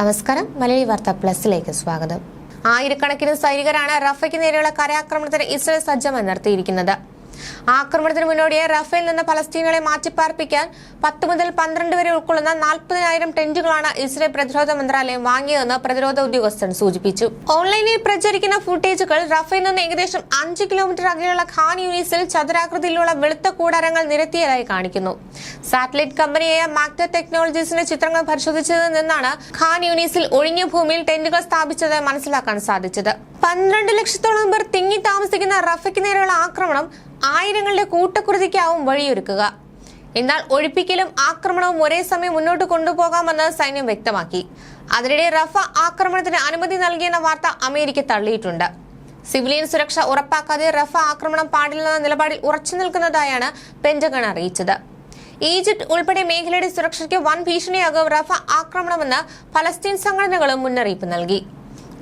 നമസ്കാരം. മലയാളി വാർത്ത പ്ലസിലേക്ക് സ്വാഗതം. ആയിരക്കണക്കിന് സൈനികരാണ് റഫയ്ക്ക് നേരെയുള്ള കരാക്രമണത്തിന് ഇസ്രയേൽ സജ്ജമായി നിർത്തിയിരിക്കുന്നത്. ആക്രമണത്തിന് മുന്നോടിയായി റഫേൽ നിന്ന് പലസ്തീനുകളെ മാറ്റിപ്പാർപ്പിക്കാൻ പത്ത് മുതൽ പന്ത്രണ്ട് വരെ ഉൾക്കൊള്ളുന്ന നാൽപ്പതിനായിരം ടെന്റുകളാണ് ഇസ്രയേൽ പ്രതിരോധ മന്ത്രാലയം വാങ്ങിയതെന്ന് പ്രതിരോധ ഉദ്യോഗസ്ഥൻ സൂചിപ്പിച്ചു. ഓൺലൈനിൽ പ്രചരിക്കുന്ന ഫുട്ടേജുകൾ റഫേൽ നിന്ന് ഏകദേശം അഞ്ച് കിലോമീറ്റർ അകലെയുള്ള ഖാൻ യൂണിസിൽ ചതുരാകൃതിയിലുള്ള വെളുത്ത കൂടാരങ്ങൾ നിരത്തിയതായി കാണിക്കുന്നു. സാറ്റലൈറ്റ് കമ്പനിയായ മാക്ട ടെക്നോളജീസിന്റെ ചിത്രങ്ങൾ പരിശോധിച്ചതിൽ നിന്നാണ് ഖാൻ യൂണിസിൽ ഒഴിഞ്ഞ ഭൂമിയിൽ ടെന്റുകൾ സ്ഥാപിച്ചത് മനസ്സിലാക്കാൻ സാധിച്ചത്. പന്ത്രണ്ട് ലക്ഷത്തോളം പേർ തിങ്ങി താമസിക്കുന്ന റഫയ്ക്ക് നേരെയുള്ള ആക്രമണം ആയിരങ്ങളുടെ കൂട്ടക്കുരുതിക്കാവും വഴിയൊരുക്കുക. എന്നാൽ ഒഴിപ്പിക്കലും ആക്രമണവും ഒരേ സമയം മുന്നോട്ട് കൊണ്ടുപോകാമെന്ന് സൈന്യം വ്യക്തമാക്കി. അതിനിടെ റഫ ആക്രമണത്തിന് അനുമതി നൽകിയെന്ന വാർത്ത അമേരിക്ക തള്ളിയിട്ടുണ്ട്. സിവിലിയൻ സുരക്ഷ ഉറപ്പാക്കാതെ റഫ ആക്രമണം പാടില്ലെന്ന നിലപാടിൽ ഉറച്ചു നിൽക്കുന്നതായാണ് പെന്റഗൺ അറിയിച്ചത്. ഈജിപ്ത് ഉൾപ്പെടെ മേഖലയുടെ സുരക്ഷയ്ക്ക് വൻ ഭീഷണിയാകും റഫ ആക്രമണമെന്ന് ഫലസ്തീൻ സംഘടനകളും മുന്നറിയിപ്പ് നൽകി.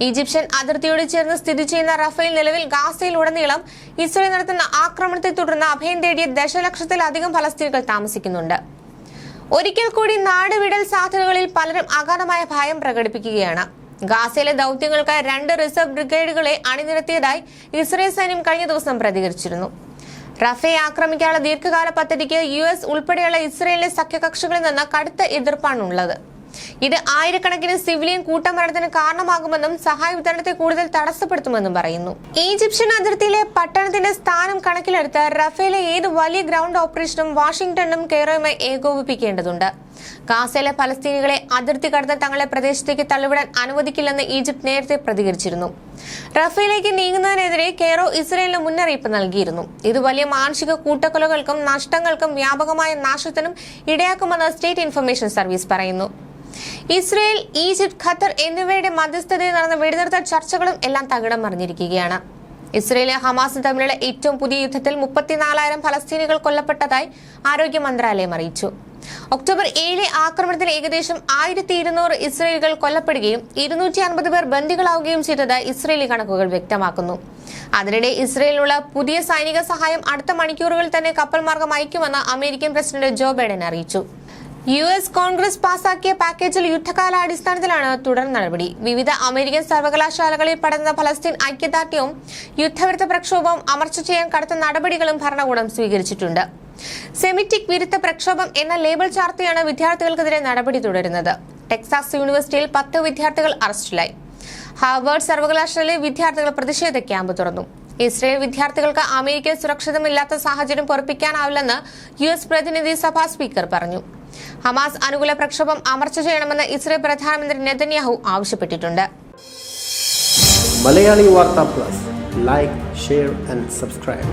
ഈജിപ്ഷ്യൻ അതിർത്തിയോട് ചേർന്ന് സ്ഥിതി ചെയ്യുന്ന റഫേൽ നിലവിൽ ഗാസയിൽ ഉടനീളം ഇസ്രയേൽ നടത്തുന്ന ആക്രമണത്തെ തുടർന്ന് അഭയം തേടിയ ദശലക്ഷത്തിലധികം ഫലസ്തീനുകൾ താമസിക്കുന്നുണ്ട്. ഒരിക്കൽ കൂടി നാടുവിടൽ സാധ്യതകളിൽ പലരും അഗാധമായ ഭയം പ്രകടിപ്പിക്കുകയാണ്. ഗാസയിലെ ദൗത്യങ്ങൾക്കായി രണ്ട് റിസർവ് ബ്രിഗേഡുകളെ അണിനിരത്തിയതായി ഇസ്രയേൽ സൈന്യം കഴിഞ്ഞ ദിവസം പ്രതികരിച്ചിരുന്നു. റഫേ ആക്രമിക്കാനുള്ള ദീർഘകാല പദ്ധതിക്ക് യു എസ് ഉൾപ്പെടെയുള്ള ഇസ്രയേലിലെ സഖ്യകക്ഷികളിൽ നിന്ന് കടുത്ത എതിർപ്പാണുള്ളത്. ഇത് ആയിരക്കണക്കിന് സിവിലിയൻ കൂട്ടമരണത്തിന് കാരണമാകുമെന്നും സഹായ വിതരണത്തെ കൂടുതൽ തടസ്സപ്പെടുത്തുമെന്നും പറയുന്നു. ഈജിപ്ഷ്യൻ അതിർത്തിയിലെ പട്ടണത്തിന്റെ സ്ഥാനം കണക്കിലെടുത്ത് റഫേലെ ഏത് വലിയ ഗ്രൗണ്ട് ഓപ്പറേഷനും വാഷിംഗ്ടണും കെയറോയുമായി ഏകോപിപ്പിക്കേണ്ടതുണ്ട്. ഗാസയിലെ ഫലസ്തീനികളെ അതിർത്തി കടന്ന് തങ്ങളെ പ്രദേശത്തേക്ക് തള്ളിവിടാൻ അനുവദിക്കില്ലെന്ന് ഈജിപ്ത് നേരത്തെ പ്രതികരിച്ചിരുന്നു. റഫേലേക്ക് നീങ്ങുന്നതിനെതിരെ കെയറോ ഇസ്രയേലിന് മുന്നറിയിപ്പ് നൽകിയിരുന്നു. ഇത് വലിയ മാനുഷിക കൂട്ടക്കൊലകൾക്കും നഷ്ടങ്ങൾക്കും വ്യാപകമായ നാശത്തിനും ഇടയാക്കുമെന്ന് സ്റ്റേറ്റ് ഇൻഫർമേഷൻ സർവീസ് പറയുന്നു. ഇസ്രയേൽ ഈജിപ്ത് ഖത്തർ എന്നിവയുടെ മധ്യസ്ഥതയിൽ നടന്ന വെടിനിർത്തൽ ചർച്ചകളും എല്ലാം തകിടം മറിഞ്ഞിരിക്കുകയാണ്. ഇസ്രയേലെ ഹമാസും തമ്മിലുള്ള ഏറ്റവും പുതിയ യുദ്ധത്തിൽ മുപ്പത്തിനാലായിരം ഫലസ്തീനികൾ കൊല്ലപ്പെട്ടതായി ആരോഗ്യ മന്ത്രാലയം അറിയിച്ചു. ഒക്ടോബർ ഏഴ് ആക്രമണത്തിൽ ഏകദേശം ആയിരത്തി ഇരുന്നൂറ് ഇസ്രയേലുകൾ കൊല്ലപ്പെടുകയും ഇരുന്നൂറ്റി അൻപത് പേർ ബന്ദികളാവുകയും ചെയ്തതായി ഇസ്രയേലി കണക്കുകൾ വ്യക്തമാക്കുന്നു. അതിനിടെ ഇസ്രയേലിനുള്ള പുതിയ സൈനിക സഹായം അടുത്ത മണിക്കൂറുകളിൽ തന്നെ കപ്പൽ മാർഗം അയക്കുമെന്ന് അമേരിക്കൻ പ്രസിഡന്റ് ജോ ബൈഡൻ അറിയിച്ചു. യു എസ് കോൺഗ്രസ് പാസാക്കിയ പാക്കേജിൽ യുദ്ധകാലാടിസ്ഥാനത്തിലാണ് തുടർ നടപടി. വിവിധ അമേരിക്കൻ സർവകലാശാലകളിൽ പഠന ഫലസ്തീൻ ഐക്യദാർഢ്യവും യുദ്ധവിരുദ്ധ പ്രക്ഷോഭവും അമർച്ച ചെയ്യാൻ കടുത്ത നടപടികളും ഭരണകൂടം സ്വീകരിച്ചിട്ടുണ്ട്. സെമിറ്റിക് വിരുദ്ധ പ്രക്ഷോഭം എന്ന ലേബൽ ചാർത്തിയാണ് വിദ്യാർത്ഥികൾക്കെതിരെ നടപടി തുടരുന്നത്. ടെക്സാസ് യൂണിവേഴ്സിറ്റിയിൽ പത്ത് വിദ്യാർത്ഥികൾ അറസ്റ്റിലായി. ഹാർവേർഡ് സർവകലാശാലയിലെ വിദ്യാർത്ഥികൾ പ്രതിഷേധ ക്യാമ്പ് തുറന്നു. ഇസ്രയേൽ വിദ്യാർത്ഥികൾക്ക് അമേരിക്കയിൽ സുരക്ഷിതമില്ലാത്ത സാഹചര്യം പൊറപ്പിക്കാനാവില്ലെന്ന് യു എസ് പ്രതിനിധി സഭാ സ്പീക്കർ പറഞ്ഞു. ഹമാസ് അനുകൂല പ്രക്ഷോഭം അമർച്ച ചെയ്യണമെന്ന് ഇസ്രയേൽ പ്രധാനമന്ത്രി നെതന്യാഹു ആവശ്യപ്പെട്ടിട്ടുണ്ട്. Malayali Vartha plus. Like share and subscribe